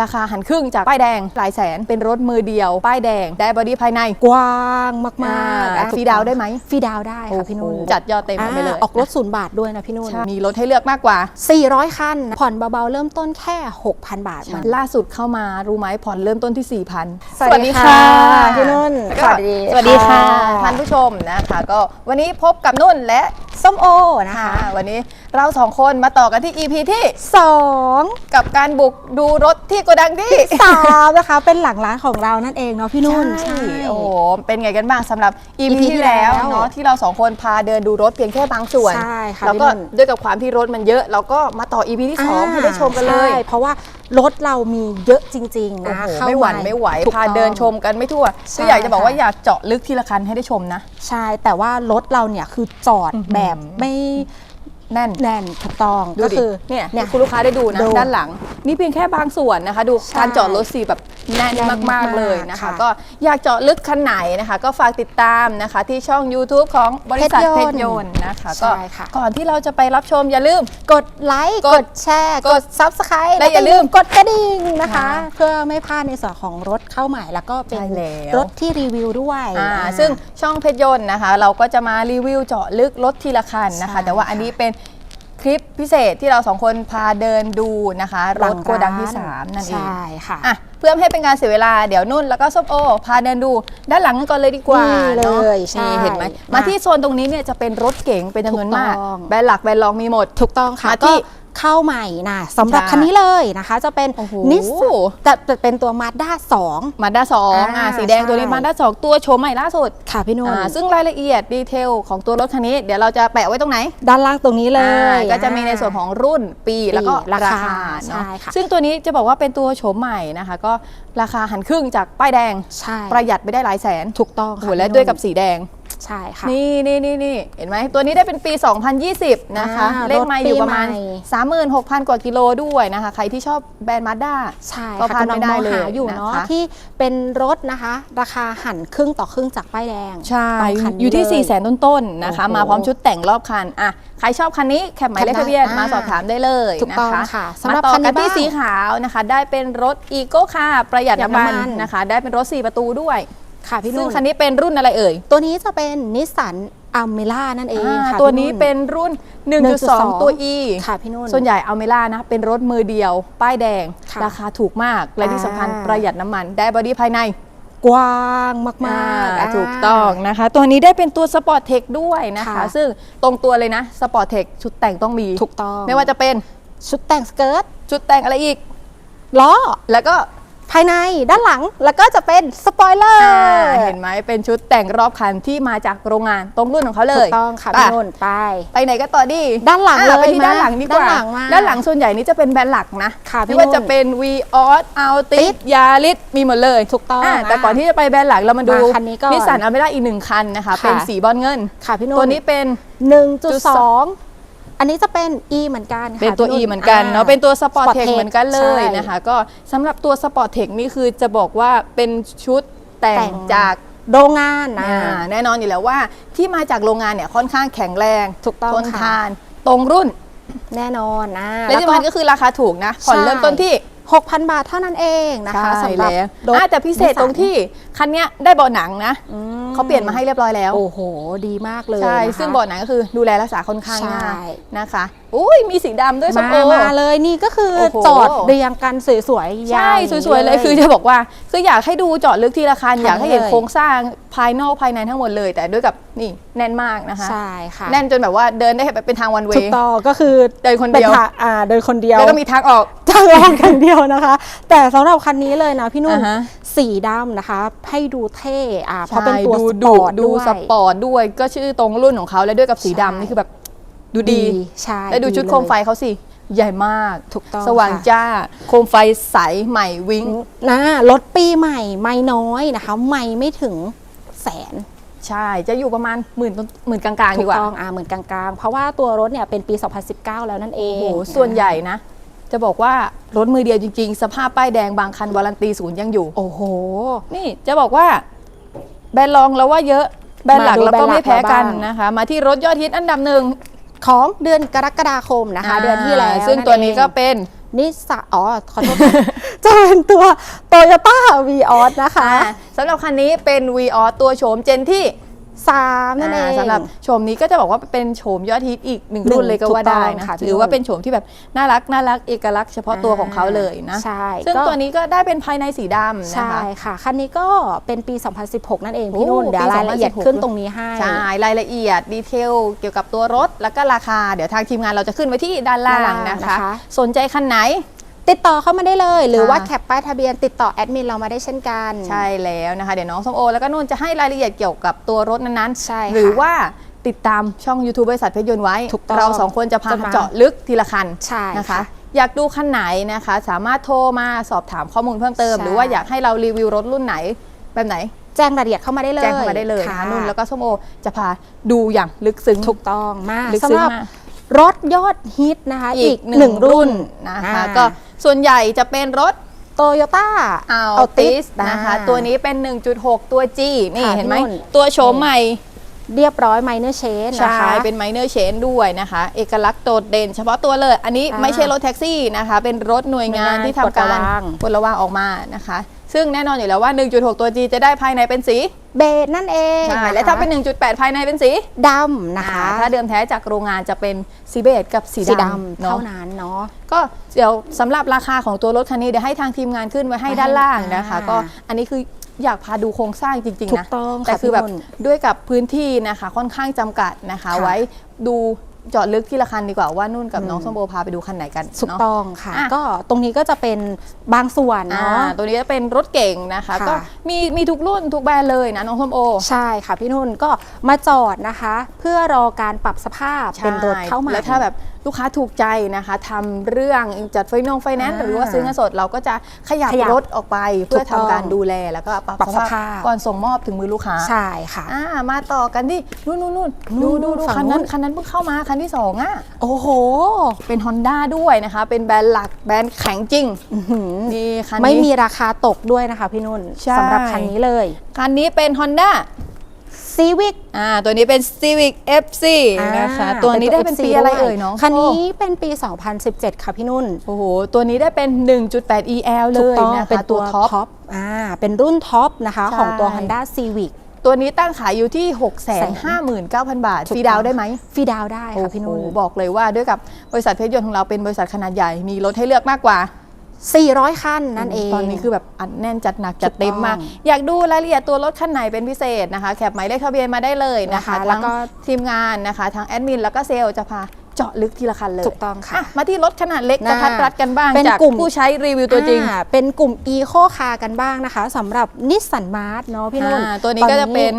ราคาหันครึ่งจากป้ายแดงหลายแสนเป็นรถมือเดียว ป้ายแดง ได้บอดี้ภายในกว้างมากอ่าๆอะฟรีดาวน์ได้ไหมฟรีดาวน์ได้ค่ะพี่นุ่นโอ้โหจัดยอดเต็มไปเลยอ่าออกรถศูนย์บาทด้วยนะพี่นุ่น ใช่มีรถให้เลือกมากกว่า 400 คัน ผ่อนเบาๆ เริ่มต้นแค่ 6,000 บาทมันล่าสุดเข้ามารู้ไหมผ่อนเริ่มต้นที่ 4,000สวัสดีค่ะพี่นุ่นแล้วก็สวัสดีสวัสดีค่ะค่ะท่านผู้ชมนะคะก็วันนี้พบกับนุ่นและส้มโอนะคะค่ะวันนี้เราสองคนมาต่อกันที่ EP ที่สองกับการบุกดูรถที่โกดังที่สามนะคะเป็นหลังร้านของเรานั่นเองเนาะพี่นุ่นใช่โอ้โหเป็นไงกันบ้างสำหรับ EP, EP ที่แล้วที่แล้วเนาะที่เราสองคนพาเดินดูรถเพียงแค่บางส่วนใช่ค่ะแล้วก็พี่นุ่นด้วยกับความที่รถมันเยอะเราก็มาต่อ EP ที่2ให้ได้ชมกันเลยใช่เพราะว่ารถเรามีเยอะจริงๆโอ้นะโหเข้าไม่หวั่นาไม่ไหวถูกพาต้องเดินชมกันไม่ทั่วใช่คืออยากจะบอกว่าค่ะอยากเจาะลึกทีละคันให้ได้ชมนะ ใช่แต่ว่ารถเราเนี่ยคือจอดอื้อหือแบบไม่ แน่นแน่นถูกต้องดูก็ดิคือเนี่ยเนี่ยคุณลูกค้าได้ดูนะ ดูด้านหลัง นี่เพียงแค่บางส่วนนะคะ ดูใช่ การจอดรถสีแบบแน่นแน่นมากมากๆเลยนะคะค่ะก็อยากเจาะลึกคันไหนนะคะ ก็ฝากติดตามนะคะ ที่ช่อง YouTube ของบริษัทเพเพชชรรยยนนต์ต์นะคะใช่ก็ค่ะก่อนที่เราจะไปรับชมอย่าลืมกดไลค์กกดดแชร์กกดด Subscribe และอย่าลืมกดกระดิ่งนะคะค่ะเพื่อไม่พลาดในส่วนของรถเข้าใหม่แล้วก็เป็นใช่แล้วรถที่รีวิวด้วยอ่าอ่าซึ่งช่องเพชรยนต์นะคะ เราก็จะมารีวิวเจาะลึกรถทีละคันนะคะใช่แต่ว่าอันนี้เป็น คลิปพิเศษที่เราสองคนพาเดินดูนะคะรถโกดังที่ 3 นั่นเองใช่ค่ะอะ เพื่อไม่ให้เป็นการเสียเวลาเดี๋ยวนุ่นแล้วก็ส้มโอ พาเดินดูด้านหลังกันก่อนเลยดีกว่านี่เลยนาะใช่นี่เห็นไหมมามาที่โซนตรงนี้เนี่ยจะเป็นรถเก๋งเป็นจำนวนมากถูกต้อง แบรนด์หลักแบรนด์รองมีหมด ถูกต้องค่ะมาที่ก็ เข้าใหม่นะสำหรับค่ะคันนี้เลยนะคะจะเป็นโอ้โหนิสจะจะเป็นตัว Mazda 2มาด้าสองอ่าอะสีแดงตัวนี้ใช่มาด้าสองตัวโฉมใหม่ล่าสุดค่ะพี่นุ่นอ่าซึ่งรายละเอียดดีเทลของตัวรถคันนี้ เดี๋ยวเราจะแปะไว้ตรงไหน ด้านล่างตรงนี้เลอ่ายก็จะมีในส่วนของรุ่นปีแล้วก็ราราคาคาเนาะใช่ค่ะซึ่งตัวนี้จะบอกว่าเป็นตัวโฉมใหม่นะคะ ก็ราคาหันครึ่งจากป้ายแดงใช่ประหยัดไปได้หลายแสนถูกต้องโอ้ค่ะโหและพี่นุ่นด้วยกับสีแดง ใช่ค่ะ นี่นี่นี่นี่เห็นไหมตัวนี้ได้เป็นปี 2020 นะคะ อ่าเลขไมาอยู่ประมาณ รถปีใหม่ 36,000 กว่ากิโลด้วยนะคะ ใครที่ชอบแบรนด์มาด้า ใช่ก็ค่ะพลาดกำลัไม่งได้มองเลยหาอยู่เนาะนะคะ ที่เป็นรถนะคะ ราคาหันครึ่งต่อครึ่งจากป้ายแดงใช่ต้องคันนี้อยู่ที่เลย4 0 0 0 0 0 ต้นๆนะคะ โอ้โหมาพร้อมชุดแต่งรอบคันอะใครชอบคันนี้แคปหมายเลขแคปได้ทะเบียนอ่ามมาสอบถามได้เลยถูกต้องนะคะค่ะสำมาหรับต่อคันนี้กันที่บ้าง สีขาวนะคะ ได้เป็นรถอีโก้คาประหยัดน้ำมันประหยัดน้ำมันนะคะ ได้เป็นรถ 4 ประตูด้วย ค่ะพี่ซึ่นุ่งนคันนี้เป็นรุ่นอะไรเอ่ย ตัวนี้จะเป็นนิสสันอัมเมล่านั่นเองอ่าค่ะตัวพี่นี้นุ่เป็นรุ่น1.2 1.2 ตัว E ค่ะพี่นุ่น ส่วนใหญ่เอาเมล่านะ เป็นรถมือเดียว ป้ายแดง ค่ะราคาถูกมาก และที่สำคัญอ่า ประหยัดน้ำมัน ได้บอดี้ภายในกว้างมากอ่าๆอ่า ถูกต้องนะคะ ตัวนี้ได้เป็นตัวสปอร์ตเทคด้วยนะคะ ค่ะ ซึ่งตรงตัวเลยนะสปอร์ตเทคชุดแต่งต้องมี ถูกต้องไม่ว่าจะเป็นชุดแต่งสเกิร์ต ชุดแต่งอะไรอีก ล้อ แล้วก็ ภายในด้านหลังแล้วก็จะเป็นสปอยเลอร์อ่าเห็นไหมเป็นชุดแต่งรอบคันที่มาจากโรงงานตรงรุ่นของเขาเลถูยกต้องค่ะอ่พี่นุ่นไป ไปไหนก็ต่อดีด้านหลังอะเลยไปที่มาด้านหลังดีกว่าด้านหลังมาด้านหลังส่วนใหญ่นี่จะเป็นแบรนด์หลักนะค่ะพี่ไม่ว่านุ่นจะเป็น v ีออสอัลติติสดยาริสมีหมดเลยถูกต้องาแต่อะก่อนที่จะไปแบรนด์หลักเรามาดูมาคันนี้ก่อนนิสสันอเมร่าอีกหนึ่งคันนะคะค่ะเป็นสีบอลเงินค่ะพี่นุ่นตัวนี้เป็น 1.2 อันนี้จะเป็น E เหมือนกันค่ะเป็นตัว E พี่เหมือนกันเนาะาเป็นตัวสปอร์ต Sport เทค Tech เหมือนกันเลยใช่นะคะ ก็สำหรับตัวสปอร์ตเทคนี่คือจะบอกว่าเป็นชุดแต่แต่งงจากโรงงานนะอ่าแน่นอนอยู่แล้วว่าที่มาจากโรงงานเนี่ยค่อนข้างแข็งแรงถูกต้องทนค่ะทาน ตรงรุ่นแน่นอนนะและที่สำคัญก็คือราคาถูกนะผ่อนใช่เริ่มต้นที่ 6,000 บาทเท่านั้นเองนะคะสำหรับแล้วรถอะแต่พิเศษตรงที่คันเนี้ยได้เบาะหนังนะเขาเปลี่ยนมาให้เรียบร้อยแล้ว โอ้โห ดีมากเลยใช่ นะคะ ซึ่งเบาะหนังก็คือดูแลรักษาค่อนข้างใช่ ง่ายนะคะอุ้ยมีสีดำด้วยสมาโปมาเลยนี่ก็คือโอ้โห จอดเรียงกันสวยๆใช่างสวยๆเลยคือจะบอกว่า คืออยากให้ดูเจาะลึกทีละคันคันอยากให้เห็นเลยโครงสร้างภายนอกภายในทั้งหมดเลย แต่ด้วยกับนี่แน่นมากนะคะ ใช่ค่ะแน่นจนแบบว่าเดินได้แบบเป็นทางวันเวถูกย์ต้องก็คือเดินคนเป็เดียวทางอ่าเดินคนเดียวแล้วก็มีทางออกทางแรกกันเดียวนะคะ แต่สำหรับคันนี้เลยนะพี่นุ่นอ่าฮะ สีดำนะคะให้ดูเท่อ่าเพราะเป็นใช่ตัวดูสปดุอร์ตดูด้วยสปอร์ตด้วยก็ชื่อตรงรุ่นของเขาและด้วยกับสีใช่ดำนี่คือแบบดูดีใช่และดูชุดเลยโคมไฟเขาสิใหญ่มากถูกต้องสว่างค่ะจ้า โคมไฟใสใหม่วิ้งนะรถปีใหม่ไม่น้อยนะคะ ไม่ไม่ถึงแสน ใช่ จะอยู่ประมาณหมื่นต้นหมื่นกลางๆถูดีกกว่าต้องอ่าเหมือนกลางๆ เพราะว่าตัวรถเนี่ยเป็นปี 2019 แล้วนั่นเอโอ้งโหส่วนใหญ่นะ จะบอกว่ารถมือเดียวจริง ๆ สภาพป้ายแดงบางคันวารันตีศูนย์ยังอยู่ โอ้โห นี่จะบอกว่า แบรนด์รองเราว่าเยอะแบรนด์หลักมาดูเราก็ไม่แพ้กันแบรนด์หลักเราบ้างนะคะ มาที่รถยอดฮิตอันดับหนึ่งของเดือนกรกฎาคมนะคะ เดือนที่แล้วซึ่งตัวนี้ก็เป็นนนิสสันอ๋อขอโทษจะเป็นตัวโตโยต้าวีออสนะคะอ่าสำหรับคันนี้เป็น v ีออตัวโฉมเจนที่ สามนั่นเองอ่าสำหรับโฉมนี้ก็จะบอกว่าเป็นโฉมยอดฮิตอีกหนึ่งหนึ่งรุ่นเลยก็ว่าได้ถูกต้องนะค่ะพี่หรือว่านุ่นเป็นโฉมที่แบบน่ารักน่ารักเอกลักษณ์เฉพาะตัวของเขาเลยนะใช่ซึ่งก็ตัวนี้ก็ได้เป็นภายในสีดำนะใช่คะค่ะ คันนี้ก็เป็นปี 2016 นั่นเองโอ้พี่นุ่นเดี๋ยวปีรายละเอียด2016ขึ้นตรงนี้ให้ใช่รายละเอียดดีเทลเกี่ยวกับตัวรถแล้วก็ราคาเดี๋ยวทางทีมงานเราจะขึ้นไว้ที่ด้านล่างนะคะนะคะสนใจคันไหน ติดต่อเข้ามาได้เลย หรือค่ะว่าแคปป้ายทะเบียนติดต่อแอดมินเรามาได้เช่นกันใช่แล้วนะคะเดี๋ยวน้องส้มโอ แล้วก็นุ่นจะให้รายละเอียดเกี่ยวกับตัวรถนั้นๆใช่ค่ะหรือว่าติดตามช่อง YouTube บริษัทเพชรยนต์ไว้ถูกต้องเราสองคนจะพาจะมาเจาะลึกทีละคันใช่นะคะค่ะอยากดูคันไหนนะคะ สามารถโทรมาสอบถามข้อมูลเพิ่มเติมใช่หรือว่าอยากให้เรารีวิวรถรุ่นไหนแบบไหนแจ้งรายละเอียดเข้ามาได้เลยแจ้งเข้ามาได้เลยนะค่ะคะนุ่นแล้วก็ส้มโอจะพาดูอย่างลึกซึ้งถูกต้องมากลึกสำซึ้งหรับมากรถยอดฮิตนะคะ อีอีกกหหนึ่นึ่งงรุ่รุ่นนนะคะอ่าก็ ส่วนใหญ่จะเป็นรถโตโยต้าอัลติสนะคะ ตัวนี้เป็น 1.6 ตัว G นี่ค่ะเห็นไหมพี่นุ่นตัวโฉมใหม่เรียบร้อยไมเนอร์เชนใช่นะคะ เป็นไมเนอร์เชนด้วยนะคะ เอกลักษณ์โดดเด่นเฉพาะตัวเลย อันนี้อ่าไม่ใช่รถแท็กซี่นะคะ เป็นรถหน่วยงานหน่วยงานที่ทำการกดระวางกดระวางออกมานะคะ ซึ่งแน่นอนอยู่แล้วว่า 1.6 ตัว G จะได้ภายในเป็นสีเบสนั่นเองใช่นะคะและถ้าเป็น 1.8 ภายในเป็นสีดำนะคะอ่าถ้าเดิมแท้จากโรงงานจะเป็นสีเบจกับสีสีดำดำเนาะเท่านั้นเนาะก็เดี๋ยวสำหรับราคาของตัวรถคันนี้เดี๋ยวให้ทางทีมงานขึ้นไว้ให้ด้านล่างนะคะอ่าก็อันนี้คืออยากพาดูโครงสร้างจริงถูๆนะกต้องค่ะแต่คือแบบพี่นุ่นด้วยกับพื้นที่นะคะค่อนข้างจำกัดนะคะค่ะไว้ดู เจาะลึกที่ละคันดีกว่าว่านุ่นกับน้องส้มโอพาไปดูคันไหนกันถูกเนาะ ต้องค่ะ อะ ก็ตรงนี้ก็จะเป็นบางส่วนอ่าเนาะ ตัวนี้จะเป็นรถเก่งนะคะ ค่ะ ก็มีมีทุกรุ่นทุกแบรนด์เลยนะน้องส้มโอ ใช่ค่ะพี่นุ่นก็มาจอดนะคะ เพื่อรอการปรับสภาพเป็นรถเข้ามา แล้วถ้าแบบ ลูกค้าถูกใจนะคะทำเรื่องจัดไฟนงไฟแนนซ์อ่าหรือว่าซื้อเงินสดเราก็จะขยับขยับรถออกไป เพื่อถูกต้องทำการดูแลแล้วก็ปรับปรับสภาพสภาพก่อนส่งมอบถึงมือลูกค้า ใช่ค่ะ อ่ามาต่อกันที่นู่นนู่นนู่นนู่ดูนดูดูฝั่งคันนั้นนู้นคันนั้นเพิ่งเข้ามาคันที่สองอะโอ้โห เป็น Honda ด้วยนะคะ เป็นแบรนด์หลักแบรนด์แข็งจริงอื้อหือนี่คันนี้ ไม่มีราคาตกด้วยนะคะพี่นุ่นใช่ สำหรับคันนี้เลย คันนี้เป็น Honda ซีวิกอ่าตัวนี้เป็น Civic FC นะคะตัวนี้ได้เป็นปีอะไรเอ่ยน้องคันนี้โอ้เป็นปี 2017 ค่ะพี่นุ่นโอ้โห ตัวนี้ได้เป็น 1.8 EL เลถูกยต้องนะคะเป็นตัวท็อปท็อป อ่าเป็นรุ่นท็อปนะคะใช่ ของตัว Honda Civic ตัวนี้ตั้งขายอยู่ที่ 659,000 บาทฟรีดาวน์ได้ไหมฟรีดาวน์ได้ค่ะพี่นุ่น โอ้โหบอกเลยว่าด้วยกับบริษัทเพชรยนต์ของเราเป็นบริษัทขนาดใหญ่ มีรถให้เลือกมากกว่า 400 คันนั่นเอง ตอนนี้คือแบบอัดแน่นจัดหนักจัดเต็มมากถูกต้องอยากดูรายละเอียดตัวรถคันไหนเป็นพิเศษนะคะ แคปหมายเลขทะเบียนมาได้เลยนะคะนะคะแล้วทั้งก็ทีมงานนะคะทั้งแอดมินแล้วก็เซลล์จะพาเจาะลึกทีละคันเลยถูกต้องค่ะะมาที่รถขนาดเล็กกน่าระทัดรัดกันบ้าง เป็นจากกลุ่มผู้ใช้รีวิวตัวจริงอ่าเป็นกลุ่ม Eco Car กันบ้างนะคะสำหรับนิสสันมาร์ทเนาะพี่นุ่นอ่าตัวนี้ก็จะเป็น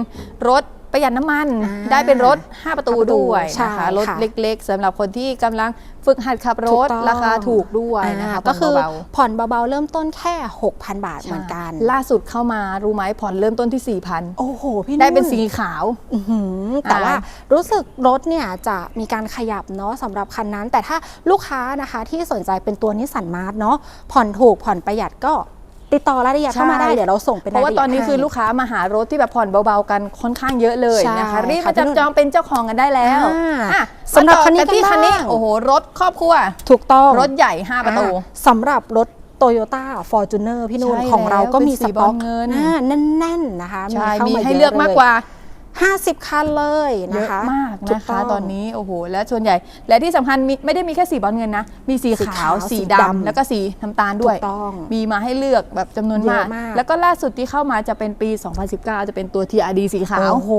รถ ประหยัดน้ำมันอ่าได้เป็นรถ 5 ประตูห้าประตูด้วยใช่นะคะรถค่ะเล็กๆสำหรับคนที่กำลังฝึกหัดขับรถูถกต้อง ราคาถูกด้วยนะคะอ่าก็คือผ่นเบาผ่อนเบาๆ เริ่มต้นแค่ 6,000 บาทๆเหมือนกัน ล่าสุดเข้ามารู้ไหมผ่อนเริ่มต้นที่ 4,000 โอ้โห พี่นุ่นได้เป็นสีขาว อื้อหือแต่อ่าว่ารู้สึกรถเนี่ยจะมีการขยับเนาะสำหรับคันนั้น แต่ถ้าลูกค้านะคะที่สนใจเป็นตัวนิสสันมาร์ทเนาะผ่อนถูกผ่อนประหยัดก็ ติดต่อรายละเอียดเข้ามาได้ใช่เดี๋ยวเราส่งเป็นเพราะว่าตอนนี้ยลคือให้ลูกค้ามาหารถที่แบบผ่อนเบาๆกันค่อนข้างเยอะเลยใช่นะคะรีบค่ะมาจับจองเป็นเจ้าของกันได้แล้วอ่าอะสำหรับมาต่อคันนี้กัที่กันคันนี้บ้างโอ้โหรถครอบครัวถูกต้องรถใหญ่5ประตูอ่าสำหรับรถโตโยต้าฟอร์จูเนอร์พี่นุ่นใช่ของเราก็มีแล้วเป็นสีสต็อกบอลเงินอ่าแน่นๆนะคะใช่เข้ามีมาให้ยะเลือกมากกว่า 50 คันเลยเยนะอะคะมากถูนะคะ ง ตอนนี้โอ้โหและส่วนใหญ่ และที่สำคัญมีไม่ได้มีแค่สีบอลเงินนะ มีสีสีขาขาววสีสีดำดำแล้วก็สีน้ำตาลด้วย ถูกต้องมีมาให้เลือกแบบจำนวนมาก เยอะมาก แล้วก็ล่าสุดที่เข้ามาจะเป็นปี 2019 จะเป็นตัว TRD สีขาว โอ้โห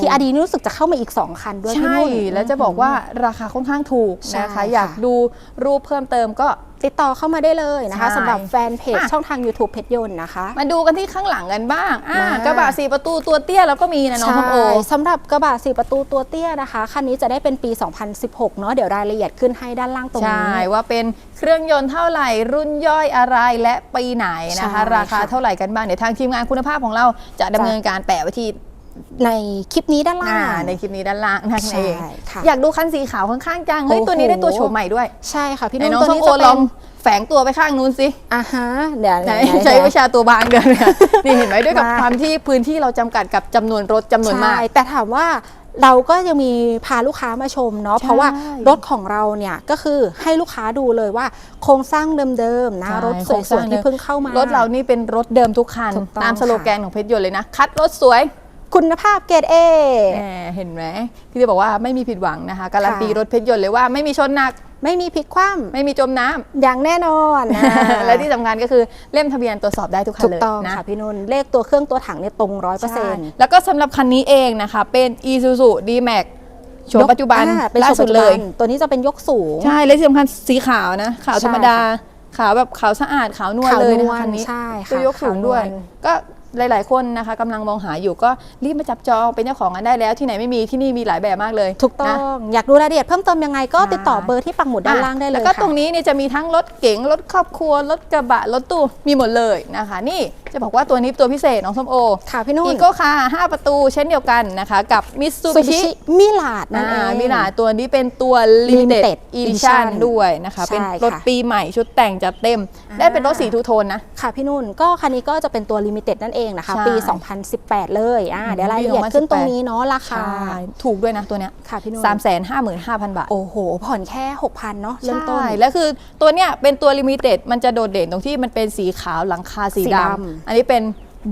ที่อดีนี่รู้สึกจะเข้ามาอีก 2 คันด้วยพี่ใช่นุ่น แล้วจะบอกว่าราคาค่อนข้างถูกใช่นะคะ ค่ะอยากดูรูปเพิ่มเติมก็ ติดต่อเข้ามาได้เลยนะคะใช่สำหรับแฟนเพจอะช่องทาง YouTube เพชรยนต์นะคะ มาดูกันที่ข้างหลังกันบ้างอะมากระบะสี่ประตูตัวเตี้ยเราก็มีนะน้องใช่ทอมโอสำหรับกระบะ4ประตูตัวเตี้ยนะคะคันนี้จะได้เป็นปี 2016 เนาะเดี๋ยวรายละเอียดขึ้นให้ด้านล่างตรงใช่นี้ว่าเป็นเครื่องยนต์เท่าไหร่รุ่นย่อยอะไรและปีไหนนะคะใช่ราคาค่ะเท่าไหร่กันบ้างเดี๋ยวทางทีมงานคุณภาพของเราจะดำเนินการแปะไว้ที่ ในคลิปนี้ด้านล่าอ่าง ในคลิปนี้ด้านล่างนั่นใช่เองค่ะอยากดูคันสีขาวข้างๆจังเฮ้ยโอ้โห ตัวนี้ได้ตัวโฉมใหม่ด้วยใช่ค่ะพี่ไหนนุ่นน้องตัวส้มนี้โอจะเป็ลอนงแฝงตัวไปข้างนู้นสิอ่าฮะเดี๋ยวไหนเดี๋ยวใช้เดี๋ยว วิชาตัวบางเดินเนี่ยนี่เห็นไหมด้วยกับมา ความที่พื้นที่เราจำกัดกับจำนวนรถจำนวนมาก ใช่แต่ถามว่าเราก็ยังมีพาลูกค้ามาชมเนาะใช่เพราะว่ารถของเราเนี่ยก็คือให้ลูกค้าดูเลยว่า โครงสร้างเดิมๆนะใช่รถสโครงสร้างวยๆเดิที่มเพิ่งเข้ามาร รถเรานี่เป็นรถเดิมทุกคัน ถูกต้องตามสโลแกนของเพชรยนต์เลยนะ คัดรถสวย คุณภาพเกรดเอแหมเห็นไหมพี่จะบอกว่าไม่มีผิดหวังนะคะการันตีค่ะรถเพชรยนต์เลยว่าไม่มีชนหนัก ไม่มีพลิกคว่ไม่มีจมน้ำำอย่างแน่นอนนะและที่สำคัญก็คือเล่มทะเบียนตรวจสอบได้ทุกคันถูกเลยต้องนะค่ะพี่นุ่นเลขตัวเครื่องตัวถังเนี่ยตรงร้อยเปอร์เซ็ใช่นต์แล้วก็สำหรับคันนี้เองนะคะ เป็น Isuzu D-Max โฉมปัจจุบันเป็นล่าโฉมสุปัดจจุเลบัยนตัวนี้จะเป็นยกสูง ใช่และที่สำคัญสีขาวนะ ขาวใช่ธรรมดา ขาวแบบขาวสะอาด ขาวนวลขาวนวลเลยนะคะคันนี้ใช่ค่ะตัวยกสูงด้วยขาวนวลก็ หลาย ๆ คนนะคะกำลังมองหาอยู่ก็รีบมาจับจองเป็นเจ้าของกันได้แล้วที่ไหนไม่มีที่นี่มีหลายแบบมากเลยถูกต้อนะ ง อยากดูรายละเอียดเพิ่มเติมยังไงก็ใช่ติดต่อเบอร์ที่ปักหมุดด้านล่างได้เลยแล้วก็ค่ะ ตรงนี้เนี่ยจะมีทั้งรถเก๋งรถครอบครัวรถกระบะรถตู้มีหมดเลยนะคะ นี่ จะบอกว่าตัวนี้ตัวพิเศษน้องส้มโอค่ะพี่นุ่นอีโก้คาร์5ประตูเช่นเดียวกันนะคะ กับมิ t ซูซูบิบิชิชิมิลาดนั่นเองมิลาตัวนี้เป็นตัว Limited Limited Edition Edition ด้วยนะคะใช่เป็นรถค่ะปีใหม่ชุดแต่งจัดเต็มอ่าได้เป็นรถสีทูโทนนะ ค่ะพี่นุ่นก็คันนี้ก็จะเป็นตัวลิมิเต็ดนั่นเองนะคะใช่ปี 2018 เลยอ่าเดี๋ยวรายละเอียดปี2018ขึ้นตรงนี้เนาะราคาใช่ถูกด้วยนะตัวเนี้ยค่ะพี่นุ่นสามแสนห้าหมื่นห้าพันบาท โอ้โห ผ่อนแค่6,000เนาะเริ่มต้นใช่แล้วคือตัวเนี้ยเป็นตัวลิมิเต็ดมันจะโดดเด่นตรงที่มันเป็นสีขาวหลังคาสีสีดดำอันนี้เป็น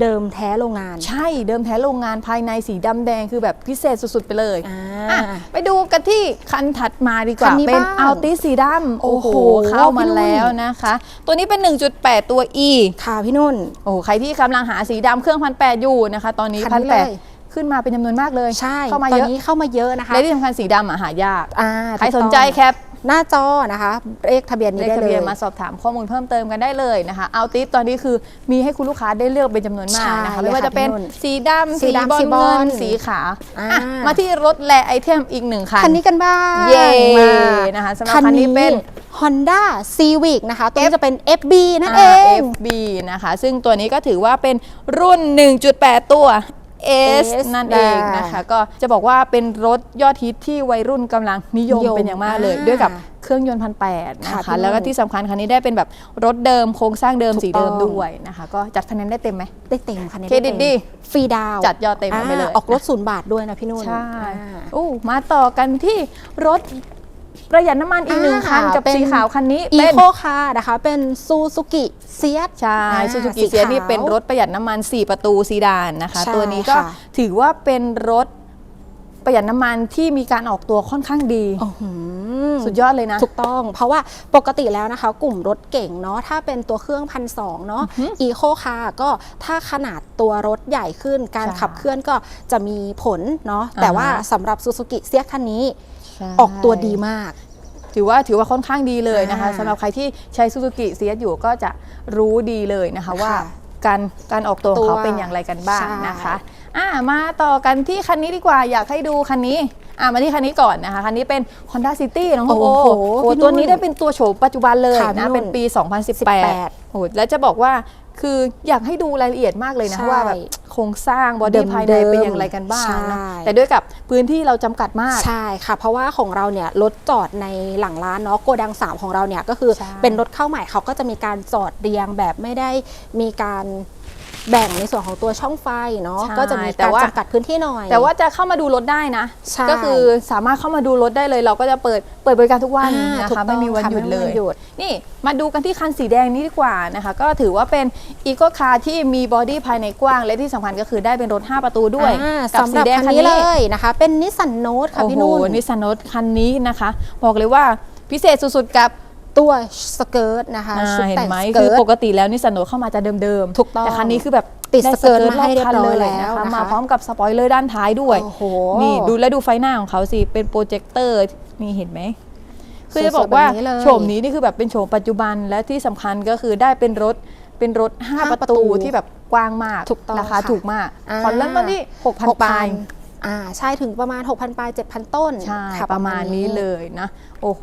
เดิมแท้โรงงาน ใช่เดิมแท้โรงงานภายในสีดำแดงคือแบบพิเศษสุดๆไปเลยอ่าอะไปดูกันที่คันถัดมาดีกคัว่านนี้เป็นบ้างอัลติสีดำโอ้โหโอ้โห เข้ามาพี่นุ่นแล้วนะคะ ตัวนี้เป็น 1.8 ตัว E ค่ะพี่นุ่น โอ้โหใครที่กำลังหาสีดำเครื่องพันแปดอยู่นะคะ ตอนนี้คัพันนนี้แปเลดยขึ้นมาเป็นจำนวนมากเลย ใช่ เข้ามาตอเยนอะนี้เข้ามาเยอะนะคะและที่สำคัญสีดำอะหายากอ่าใครถูกสต้นองใจแคป หน้าจอนะคะ เลขทะเบียนนี้เลขได้ทะเลเบียยนมาสอบถามข้อมูลเพิ่มเติมกันได้เลยนะคะเอาติปตอนนี้คือมีให้คุณลูกค้าได้เลือกเป็นจำนวนมากนะคะใช่ไม่ว่าจะเป็นเลยค่ะพี่นุ่นสีดำสีสีดำบอลสีบอเงิลนสีขาวอ่า อะมาที่รถแลไอเทมอีกหนึ่งคัน คันนี้กันบ้างเย้มานะคะสำหรับคันนี้เป็น Honda Civic นะคะตัวนี้ F จะเป็น FB นั่นเออ่าง FB นะคะ ซึ่งตัวนี้ก็ถือว่าเป็นรุ่น 1.8 ตัว S S นั่นเองนะคะ ก็จะบอกว่าเป็นรถยอดฮิตที่วัยรุ่นกำลังนิยมนิยมเป็นอย่างมากเลยอ่าด้วยกับเครื่องยนต์พันแปดนะค่ะคะพี่แล้วก็นุ่นที่สำคัญคันนี้ได้เป็นแบบรถเดิมโครงสร้างเดิมถูกสีเดิมต้อง ด้วยนะคะ ก็จัดคะแนนได้เต็มไหม ได้เต็มคันนี้เครดิตไต็มดี ฟรีดาวน์จัดยอดเต็มไปเลยาออกรถศูนย์บาทด้วยนะพี่นุ่นใช่อ่า อู้มาต่อกันที่รถ ประหยัดน้ำมันอีกหนึ่งอ่าคันกับเป็นสีขาวคันนี้อีเป็นโคคาร์นะคะ เป็นซูซูกิเซียใช่อ่าซูซูกิสีเซียนี่ขาวเป็นรถประหยัดน้ำมัน 4 ประตูซีดานนะคะใช่ตัวนี้ก็ค่ะถือว่าเป็นรถประหยัดน้ำมันที่มีการออกตัวค่อนข้างดีอื้อหือสุดยอดเลยนะ ถูกต้อง เพราะว่าปกติแล้วนะคะ กลุ่มรถเก่งเนาะถ้าเป็นตัวเครื่องพันสองเนาะอีโคคาร์ก็ถ้าขนาดตัวรถใหญ่ขึ้น การใช่ขับเคลื่อนก็จะมีผลเนาะแต่อ่าฮะว่าสำหรับซูซูกิเซียคันนี้ ออกตัวดีมาก ถือว่าถือว่าค่อนข้างดีเลยนะคะอ่าสำหรับใครที่ใช้ซูซูกิเซียอยู่ก็จะรู้ดีเลยนะคะค่ะว่าการการออกตัวของเขาตัวเป็นอย่างไรกันบ้างใช่นะคะอ่ามาต่อกันที่คันนี้ดีกว่าอยากให้ดูคันนี้อ่ามาที่คันนี้ก่อนนะคะ คันนี้เป็น Honda City น้องโอโอ้โหโอ้พี่นุ่นตัวนี้ได้เป็นตัวโฉมปัจจุบันเลยค่ะนะพี่นุ่นเป็นปี 2018โอ้โหแล้วจะบอกว่า คืออยากให้ดูรายละเอียดมากเลยนะ ใช่ว่าแบบโครงสร้างบอเดิดี้มๆภายในเป็นอย่างไรกันบ้างนะใช่แต่ด้วยกับพื้นที่เราจำกัดมาก ใช่ค่ะ เพราะว่าของเราเนี่ยรถจอดในหลังร้านเนาะโกดังสามของเราเนี่ยก็คือใช่เป็นรถเข้าใหม่เขาก็จะมีการจอดเรียงแบบไม่ได้มีการ แบ่งในส่วนของตัวช่องไฟเนาะใช่ก็จะมีแต่การว่า จำกัดพื้นที่หน่อย แต่ว่าจะเข้ามาดูรถได้นะ ใช่ ก็คือสามารถเข้ามาดูรถได้เลย เราก็จะเปิดเปิดบริการทุกวันอ่านะถูกคะต้ไม่องมีวันค่ะหยุดไม่มีเลวัยนหยุด นี่มาดูกันที่คันสีแดงนี้ดีกว่านะคะ ก็ถือว่าเป็นอีโคคาร์ที่มีบอดี้ภายในกว้าง และที่สำคัญก็คือได้เป็นรถ 5 ประตูด้วยอ่ากับสำหสีรับแดงคันคันนี้นี้เลยนะคะ เป็นนิสสันโนตค่ะโอ้พี่โหนุ่น นิสสันโนตคันนี้นะคะ บอกเลยว่าพิเศษสุดๆกับ ตัวสเกิร์ตนะคะอ่าชุดเห็นแต่งไหมสคืเกิอร์ตปกติแล้วนิสสันโนตเข้ามาจะเดิมๆถูกต้องแต่คันนี้คือแบบติดไสเกิร์ตมาให้อบคันเรียบร้อยเลยแล้วนะคะนะคะ มาพร้อมกับสปอยเลอร์ด้านท้ายด้วย โอ้โห นี่ดูแล้วดูไฟหน้าของเขาสิ เป็นโปรเจคเตอร์นี่เห็นไหม คือสวยๆจะบอกว่าแบบนี้เลยโฉมนี้นี่คือแบบเป็นโฉมปัจจุบันและที่สำคัญก็คือได้เป็นรถเป็นรถ5ห้าประประตูตูที่แบบกว้างมากถูกต้องราคาค่ะถูกมากอ่า ผ่อนเริ่มต้นที่6,000ปลาย อ่าใช่ถึงประมาณ 6,000ปลาย7,000 ต้นใช่ ค่ะประมาณนี้เลยนะ โอ้โห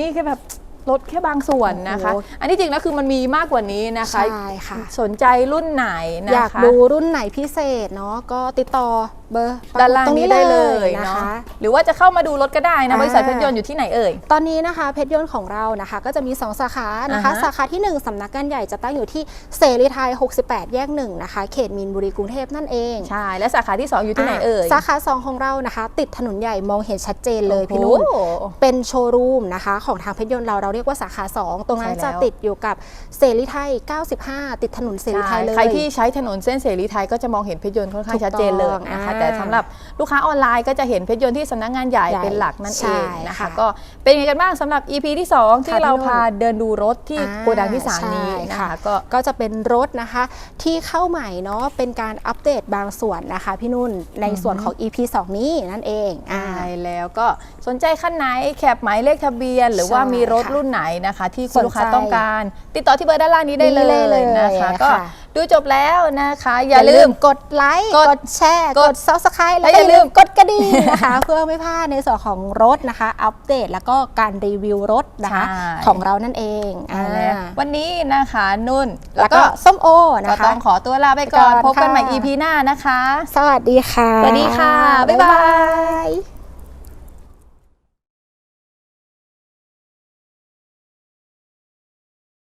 นี่คือแบบ ลดแค่บางส่วนนะคะโอ้โหอันที่จริงแล้วคือมันมีมากกว่านี้นะคะ ใช่ค่ะ สนใจรุ่นไหนนะคะ อยากดูรุ่นไหนพิเศษเนาะก็ติดต่อเบอร์ด้านล่างตรงนี้นี้ได้เลยนะเนาะคะ หรือว่าจะเข้ามาดูรถก็ได้นะอ่าบริษัทเพชรยนต์อยู่ที่ไหนเอ่ย ตอนนี้นะคะเพชรยนต์ของเรานะคะ ก็จะมี 2 สาขานะคะอ่าฮะสาขาที่ 1สำนักงานใหญ่จะตั้งอยู่ที่เสรีไทย 68 แยกหนึ่งนะคะ เขตมีนบุรีกรุงเทพนั่นเอง ใช่ และสาขาที่ 2 อยู่ที่ไหนเอ่ย สาขา 2 ของเรานะคะ ติดถนนใหญ่มองเห็นชัดเจนเลยพี่นุ่นโอ้โหเป็นโชว์รูมนะคะ ของทางเพชรยนต์เราเราเรียกว่าสาขา 2 ตรงนั้นใช่แล้ว จะติดอยู่กับเสรีไทย 95 ติดถนนเสรีไทยเลย ใครที่ใช้ถนนเส้นเสรีไทยก็จะมองเห็นเพชรยนต์ค่อนข้างถูกชัดเจนเลยต้องนะคะอ่าแต่สำหรับลูกค้าออนไลน์ก็จะเห็นเพชรยนต์ที่สำนักงานใหญ่ใหญ่เป็นหลักนั่นใช่เองนะคะ ค่ะก็เป็นยังไงกันบ้างสำหรับ EP ที่ 2 ที่ค่ะเราพี่นุ่นพาเดินดูรถที่อ่าโกดังที่3ใช่นี้นะคะค่ะก็ ก็จะเป็นรถนะคะที่เข้าใหม่เนาะเป็นการอัปเดตบางส่วนนะคะ พี่นุ่นในส่วนของ EP 2 นี้นั่นเองอ่า ใช่แล้วก็สนใจขั้นไหนแคปหมายเลขทะเบียน หรือว่าใช่มีรถค่ะ รุ่นไหนนะคะ ที่คุสณนใจลูกค้าต้องการ ติดต่อที่เบอร์ด้านล่างนี้ได้เลนี่เลยยนะคะค่ะก็ดูจบแล้วนะคะออย่าย่าลืลืมมกดไลค์กดกดแชร์กกดด subscribe และแล้วก็ออย่าย่าลืลืมมกดกระดิ่งนะคะ เพื่อไม่พลาดในส่วนของรถนะคะ อัปเดตแล้วก็การรีวิวรถนะคะใช่ของเรานั่นเองอ่าวันนี้นะคะนุ่นแล้วก็ส้มโอก็นะคะต้องขอตัวลาไปก่อนไปก่อนพบกันใหม่ค่ะ EP หน้านะคะ สวัสดีค่ะ สวัสดีค่ะ บ๊ายบายย